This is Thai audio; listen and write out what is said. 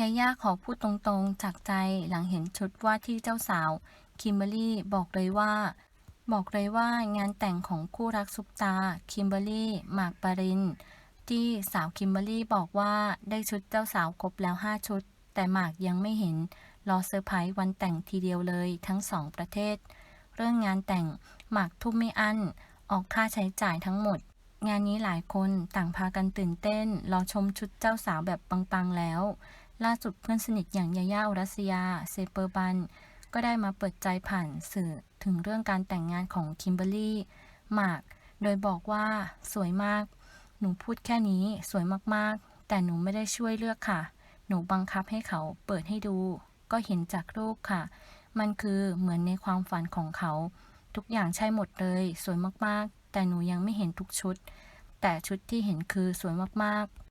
ยาย่าขอพูดตรงๆ จากใจหลังเห็นชุดว่าที่เจ้าสาว คิมเบอรี่บอกเลยว่า บอกเลยว่างานแต่งของคู่รักซุปตา คิมเบอรี่หมากปรินที่สาวคิมเบอรรี่บอกว่าได้ชุดเจ้าสาวครบแล้ว 5 ชุด แต่หมากยังไม่เห็น รอเซอร์ไพรส์วันแต่งทีเดียวเลยทั้งสองประเทศ เรื่องงานแต่งหมากทุ่มไม่อั้น ออกค่าใช้จ่ายทั้งหมด งานนี้หลายคนต่างพากันตื่นเต้น รอชมชุดเจ้าสาวแบบปังๆแล้ว ล่าสุดเพื่อนสนิทอย่างยาย่าอุรัสยา เซเปอร์บัน ก็ได้มาเปิดใจผ่านสื่อถึงเรื่องการแต่งงานของคิมเบอรรี่หมาก โดยบอกว่าสวยมาก หนูพูดแค่นี้สวยมากๆ แต่หนูไม่ได้ช่วยเลือกค่ะ หนูบังคับให้เขาเปิดให้ดู ก็เห็นจากรูปค่ะ มันคือเหมือนในความฝันของเขา ทุกอย่างใช่หมดเลย สวยมากๆ แต่หนูยังไม่เห็นทุกชุด แต่ชุดที่เห็นคือสวยมากๆ